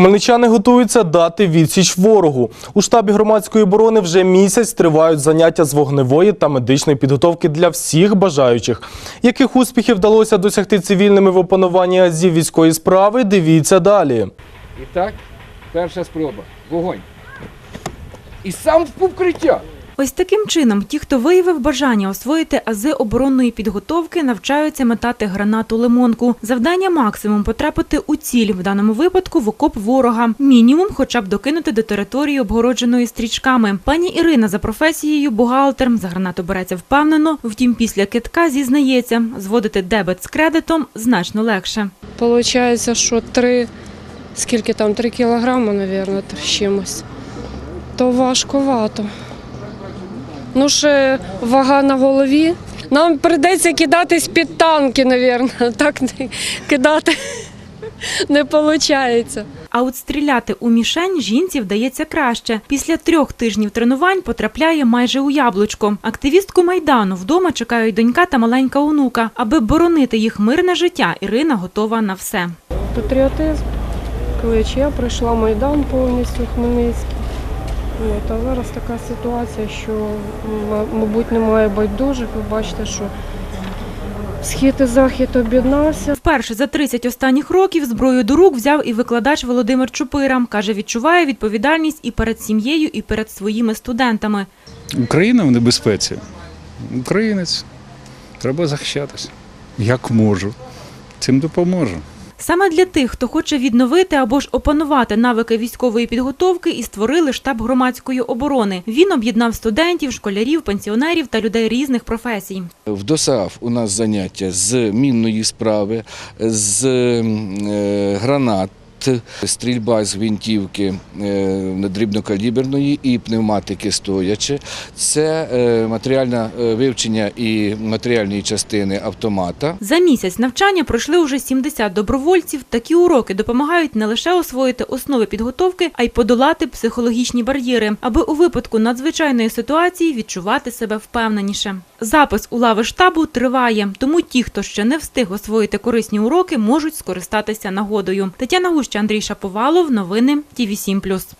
Хмельничани готуються дати відсіч ворогу. У штабі громадської оборони вже місяць тривають заняття з вогневої та медичної підготовки для всіх бажаючих. Яких успіхів вдалося досягти цивільними в опануванні азів військової справи? Дивіться далі. І так, перша спроба. Вогонь. І сам в укриття. Ось таким чином, ті, хто виявив бажання освоїти ази оборонної підготовки, навчаються метати гранату лимонку. Завдання максимум потрапити у ціль, в даному випадку в окоп ворога. Мінімум, хоча б докинути до території, обгородженої стрічками. Пані Ірина за професією бухгалтер за гранату береться впевнено. Втім, після китка зізнається, зводити дебет з кредитом значно легше. Получається, що три, скільки там, три кілограми, мабуть, з чимось. То важкувато. Ну, ще вага на голові. Нам прийдеться кидатись під танки, мабуть. Так кидати не виходить. А от стріляти у мішень жінці вдається краще. Після трьох тижнів тренувань потрапляє майже у яблучко. Активістку майдану вдома чекають донька та маленька онука. Аби боронити їх мирне життя, Ірина готова на все. Патріотизм, клич. Я пройшла Майдан повністю Хмельницький. От, а зараз така ситуація, що, мабуть, немає байдужих. Ви бачите, що схід і захід об'єднався. Вперше за 30 останніх років зброю до рук взяв і викладач Володимир Чупира. Каже, відчуває відповідальність і перед сім'єю, і перед своїми студентами. Україна в небезпеці. Українець. Треба захищатися. Як можу. Цим допоможу. Саме для тих, хто хоче відновити або ж опанувати навики військової підготовки, і створили штаб громадської оборони. Він об'єднав студентів, школярів, пенсіонерів та людей різних професій. В ДОСААФ у нас заняття з мінної справи, з е, гранат. Стрільба з гвинтівки е, дрібнокаліберної і пневматики стоячи. Це е, матеріальне е, вивчення і матеріальної частини автомата. За місяць навчання пройшли уже 70 добровольців. Такі уроки допомагають не лише освоїти основи підготовки, а й подолати психологічні бар'єри, аби у випадку надзвичайної ситуації відчувати себе впевненіше. Запис у лави штабу триває, тому ті, хто ще не встиг освоїти корисні уроки, можуть скористатися нагодою. Тетяна Гуща, Андрій Шаповалов. Новини ТІВІ 7+.